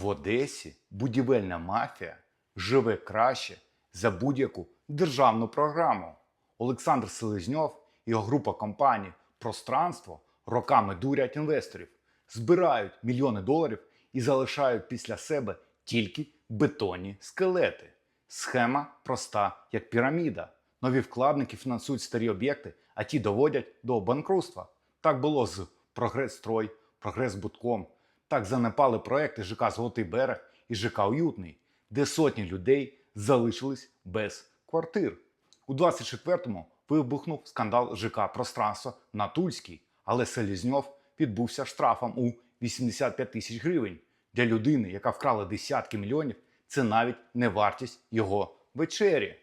В Одесі будівельна мафія живе краще за будь-яку державну програму. Олександр Селезньов і його група компаній Пространство роками дурять інвесторів, збирають мільйони доларів і залишають після себе тільки бетонні скелети. Схема проста, як піраміда. Нові вкладники фінансують старі об'єкти, а ті доводять до банкрутства. Так було з Прогрес-Строй, Прогрес-Будком. Так занепали проекти ЖК Золотий берег і ЖК Уютний, де сотні людей залишились без квартир. У 24-му вибухнув скандал ЖК Пространство на Тульській, але Селізньов відбувся штрафом у 85 тисяч гривень. Для людини, яка вкрала десятки мільйонів, це навіть не вартість його вечері.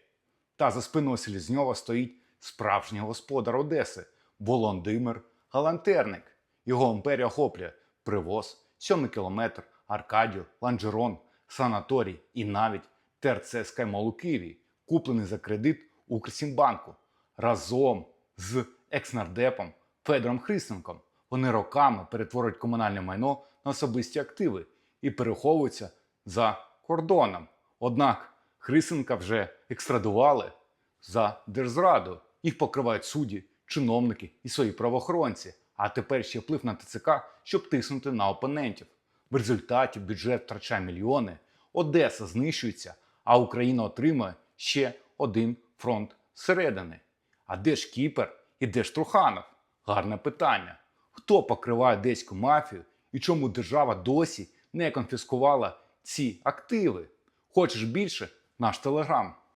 Та за спиною Селізньова стоїть справжній господар Одеси Володимир Галантерник. Його імперія охоплює привоз, сьомий кілометр, Аркадію, Ланжерон, санаторій і навіть ТРЦ Скаймол у Києві, куплений за кредит Укрсімбанку. Разом з екснардепом Федором Христенком вони роками перетворюють комунальне майно на особисті активи і переховуються за кордоном. Однак Христенка вже екстрадували за держзраду. Їх покривають судді, чиновники і свої правоохоронці. А тепер ще вплив на ТЦК, щоб тиснути на опонентів. В результаті бюджет втрачає мільйони, Одеса знищується, а Україна отримує ще один фронт зсередини. А де ж Кіпер і де ж Труханов? Гарне питання. Хто покриває одеську мафію і чому держава досі не конфіскувала ці активи? Хочеш більше? Наш телеграм.